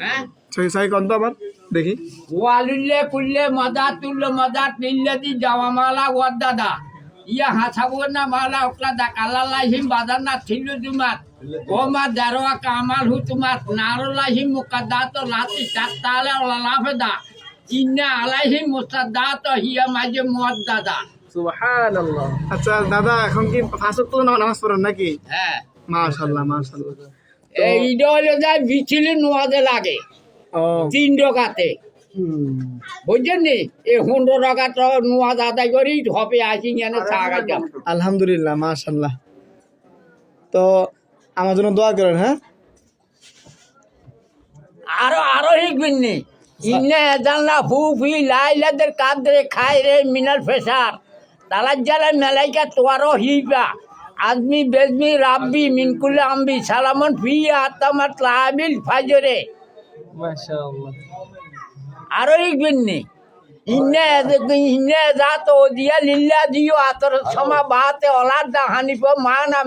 হ্যাঁ? সেই সাই কন্ত আবার দেখি। ওয়ালিল্লে কুল্লে মদা তুল্লে মদা তিল্লে দি জামা মালা ওয়ার দাদা। ইয়া হাসাবো না মালা ওকলা দা কালালা হিম বাদার না ছিলু তুমাত ও মা দারোয়া কামাল হু তুমাত নারলা হিম মুকাদ্দা তো লাতি চাত্তালে লাফে দা। ইন্না আলাইহিম তো হিয়া মাঝে মুয়াদ দাদা। সুবহানাল্লাহ। আচ্ছা দাদা এখন কি ফাঁস তো নামাজ পড়েন নাকি? হ্যাঁ। মাশাল্লাহ মাশাল্লাহ এইটা হলো যায় বিছিলি নোয়াদে লাগে। তিন টাকাতে বুঝছেন নি? এই পনেরো টাকা তো নোয়াদ আদায় করি হবে আসি চা খাইতাম আলহামদুলিল্লাহ মাশাল্লাহ তো আমার জন্য দোয়া করেন হ্যাঁ? আরও আরও শিখবেন নি? ইন্নে জানলা ফু ফি লাইলাদের কাদরে খাই রে মিনাল ফেসার তালার জালে মেলাইকা তোয়ারো হিবা আদমি বেজমি রাব্বি মিনকুলে আম্বি সালামন ফি আতামাত লাবিল ফাজরে। আরও শিখবেন নি? মানা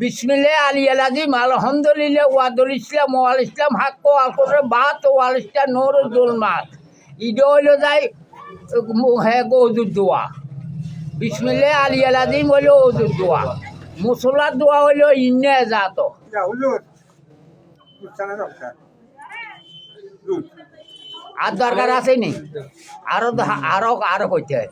বিসমিল্লাহ আলী আলাজিম আলহামদুলিল্লাহ ওয়াদুল ইসলাম ওয়াল ইসলাম হাক্ক আল কোরে বাত ওয়াল ইসলাম নূর জুলমাত। ইডো হইল যাই হে গৌদুর দোয়া। বিসমিল্লাহ আলী আলাজিম হইল ওদুর দোয়া। মুসলার দোয়া হইল ইন্নে জাত। আর দরকার আছে নি? আরও আরও আরও কইতে হয়।